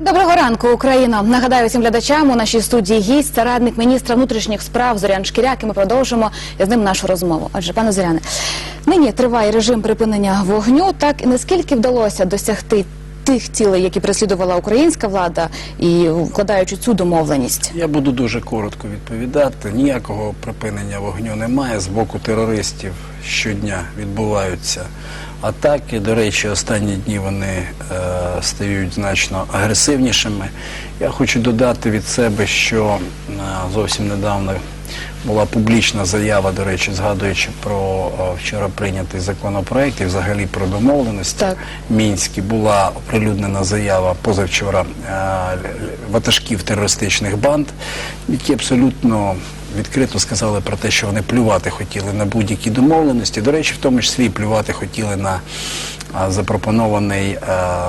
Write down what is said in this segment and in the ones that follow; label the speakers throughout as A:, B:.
A: Доброго ранку, Україна. Нагадаю всім глядачам у нашій студії гість та радник міністра внутрішніх справ Зорян Шкіряк. І ми продовжимо з ним нашу розмову. Отже, пане Зоряне, нині триває режим припинення вогню. Так і наскільки вдалося досягти тих цілей, які переслідувала українська влада, і вкладаючи цю домовленість?
B: Я буду дуже коротко відповідати. Ніякого припинення вогню немає. З боку терористів щодня відбуваються атаки. До речі, останні дні вони е, стають значно агресивнішими. Я хочу додати від себе, що е, зовсім недавно була публічна заява, до речі, згадуючи про е, вчора прийнятий законопроект і взагалі про домовленості.
A: Так.
B: Мінській була оприлюднена заява позавчора е, ватажків терористичних банд, які абсолютно відкрито сказали про те, що вони плювати хотіли на будь-які домовленості. До речі, в тому числі плювати хотіли на запропонований е,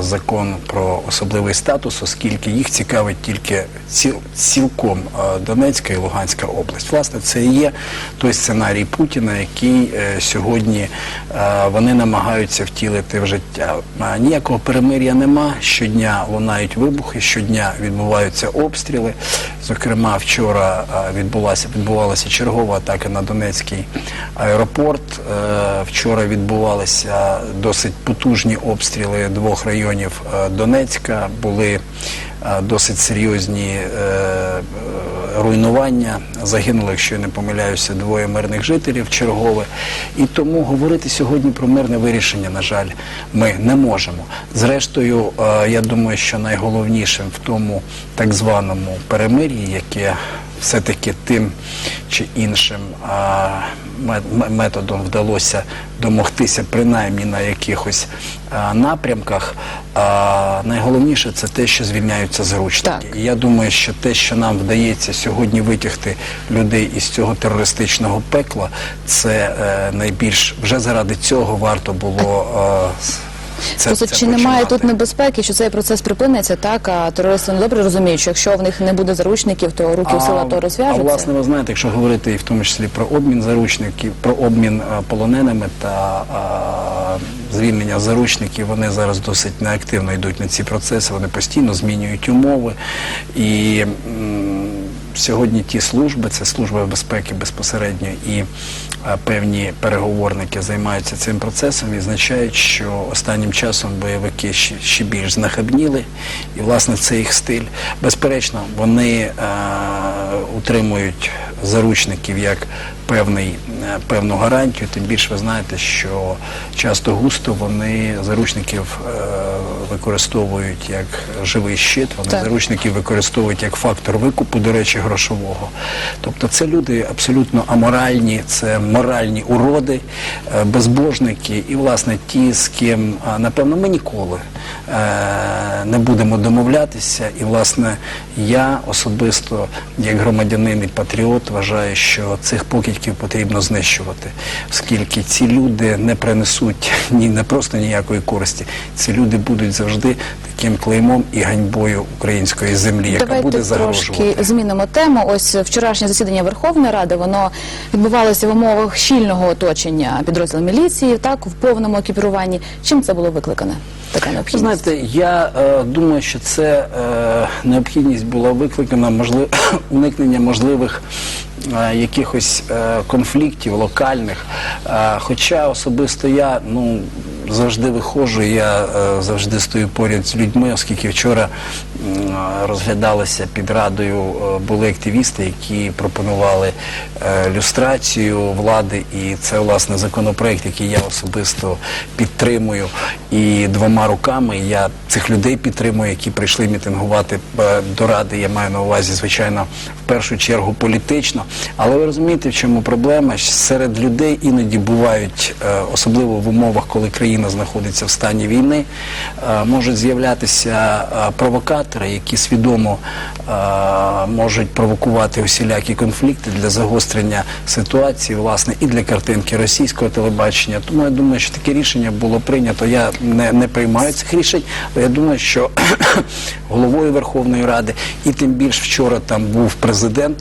B: закон про особливий статус, оскільки їх цікавить тільки ціл, цілком е, Донецька і Луганська область. Власне, це і є той сценарій Путіна, який е, сьогодні вони намагаються втілити в життя. Ніякого перемир'я нема. Щодня лунають вибухи, щодня відбуваються обстріли. Зокрема, вчора відбулася відбувалася чергова атака на Донецький аеропорт. Е, Вчора відбувалися досить потужні обстріли двох районів е, Донецька. Були е, досить серйозні руйнування. Загинули, якщо я не помиляюся, двоє мирних жителів чергове. І тому говорити сьогодні про мирне вирішення, на жаль, ми не можемо. Зрештою, е, я думаю, що найголовнішим в тому так званому перемир'ї, яке все-таки тим чи іншим а, методом вдалося домогтися принаймні на якихось а, напрямках. А, найголовніше це те, що звільняються заручники.
A: Так.
B: І я думаю, що те, що нам вдається сьогодні витягти людей із цього терористичного пекла, це е, найбільш вже заради цього варто було. е, це,
A: Просто
B: це
A: чи немає
B: починати.
A: тут небезпеки, що цей процес припиниться, так а терористи не добре розуміють, що якщо в них не буде заручників, то руки в сила то
B: А власне, ви знаєте, якщо говорити і в тому числі про обмін заручників, про обмін а, полоненими та а, звільнення заручників, вони зараз досить неактивно йдуть на ці процеси. Вони постійно змінюють умови і. м, Сьогодні ті служби, це служба безпеки безпосередньо і певні переговорники займаються цим процесом, відзначають, що останнім часом бойовики ще, ще більш знахабніли, і власне це їх стиль. Безперечно, вони е, утримують заручників як певний, е, певну гарантію. Тим більше ви знаєте, що часто густо вони заручників е, використовують як живий щит, вони
A: Так.
B: заручників використовують як фактор викупу, до речі, грошового. Тобто це люди абсолютно аморальні, це моральні уроди, е, безбожники і, власне, ті, з ким, напевно, ми ніколи не будемо домовлятися. І, власне, я особисто, як громадянин і патріот, вважаю, що цих покидьків потрібно знищувати, оскільки ці люди не принесуть ні не просто ніякої користі. Ці люди будуть завжди таким клеймом і ганьбою української землі, яка
A: Давайте
B: буде загрожувати.
A: трошки змінимо тему. Ось вчорашнє засідання Верховної Ради воно відбувалося в умовах щільного оточення підрозділу міліції, так в повному екіпіруванні. Чим це було викликане? Така необхідність?
B: знаєте, я е, думаю, що це е, необхідність була викликана можлив... уникнення можливих е, якихось е, конфліктів локальних. Е, хоча особисто я ну, завжди виходжу, я е, завжди стою поряд з людьми, оскільки вчора розглядалися під радою, е, були активісти, які пропонували е, люстрацію влади, і це власне законопроект, який я особисто підтримую. І двома руками я цих людей підтримую, які прийшли мітингувати е, до ради. Я маю на увазі, звичайно, в першу чергу політично. Але ви розумієте, в чому проблема? Серед людей іноді бувають, особливо в умовах, коли країна знаходиться в стані війни, можуть з'являтися е, провокатори, які свідомо е, можуть провокувати усілякі конфлікти для загострення ситуації, власне, і для картинки російського телебачення. Тому я думаю, що таке рішення було прийнято. Я не, не приймаю цих рішень, але я думаю, що головою Верховної Ради і тим більш вчора там був президент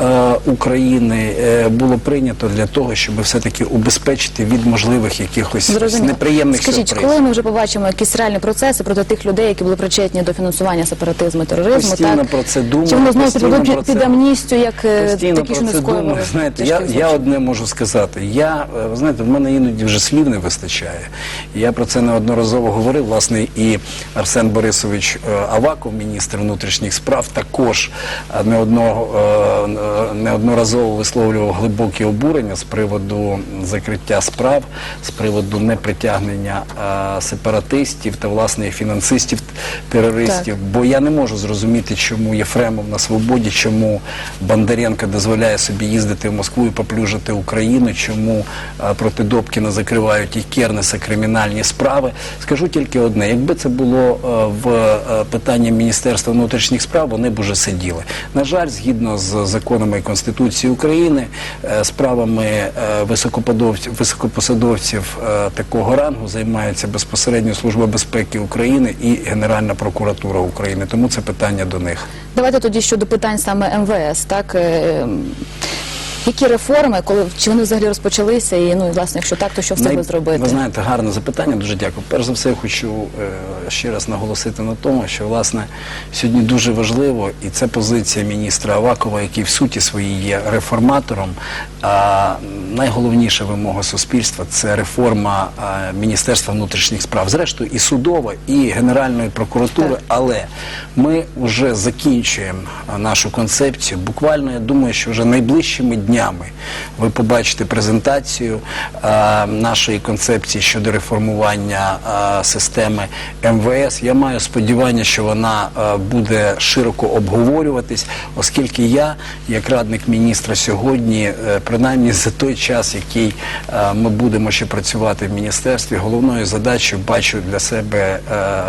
B: е, України, е, було прийнято для того, щоб все-таки убезпечити від можливих якихось
A: Зрозуміло.
B: неприємних приємних
A: Скажіть,
B: сюрпризів.
A: коли ми вже побачимо якісь реальні процеси проти тих людей, які були причетні до фінансування сепаратизму тероризму,
B: Постійно
A: так?
B: про це думаю,
A: Чи воно знову
B: про це-
A: під амністію, як е,
B: Постійно
A: такі, що не
B: думаю. Знаєте, я, я одне можу сказати. Я, е, ви знаєте, в мене іноді вже слів не вистачає. Я про це неодноразово говорив. Власне, і Арсен Борисович е, Аваков, міністр внутрішніх справ, також е, неодного, е, е, неодноразово висловлював глибокі обурення з приводу закриття справ, з приводу непритягнення сепаратистів та власне фінансистів терористів. Бо я не можу зрозуміти, чому Єфремов на свободі, чому Бондаренко дозволяє собі їздити в Москву і поплюжити Україну, чому е, проти Добкіна закривають і Кернеса кримінальні справи. Скажу тільки одне: якби це було е, в е, питанні Міністерства внутрішніх справ, вони б уже сиділи. На жаль, згідно з законами і Конституцією України, справами високопосадовців такого рангу займається безпосередньо Служба безпеки України і Генеральна прокуратура України. Тому це питання до них.
A: Давайте тоді щодо питань саме МВС, так? Які реформи, коли чи вони взагалі розпочалися, і ну і власне, якщо так, то що встигли
B: Най-
A: зробити?
B: Ви знаєте, гарне запитання, дуже дякую. Перш за все, я хочу е, ще раз наголосити на тому, що власне сьогодні дуже важливо, і це позиція міністра Авакова, який в суті своїй є реформатором. А найголовніша вимога суспільства це реформа е, Міністерства внутрішніх справ. Зрештою, і судова, і Генеральної прокуратури,
A: Так.
B: але ми вже закінчуємо нашу концепцію. Буквально я думаю, що вже найближчими днями ви побачите презентацію а, нашої концепції щодо реформування а, системи МВС. Я маю сподівання, що вона а, буде широко обговорюватись, оскільки я, як радник міністра сьогодні, е, принаймні за той час, який е, ми будемо ще працювати в міністерстві, головною задачею бачу для себе е,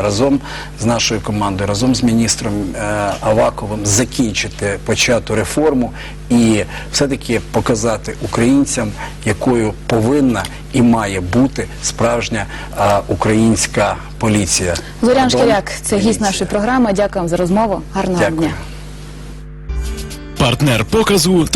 B: разом з нашою командою, разом з міністром е, Аваковим закінчити почату реформу і все-таки показати українцям, якою повинна і має бути справжня а, українська поліція.
A: Зорян Шкіряк, це гість нашої програми. Дякую вам за розмову. Гарного
B: Дякую.
A: дня.
C: Партнер показу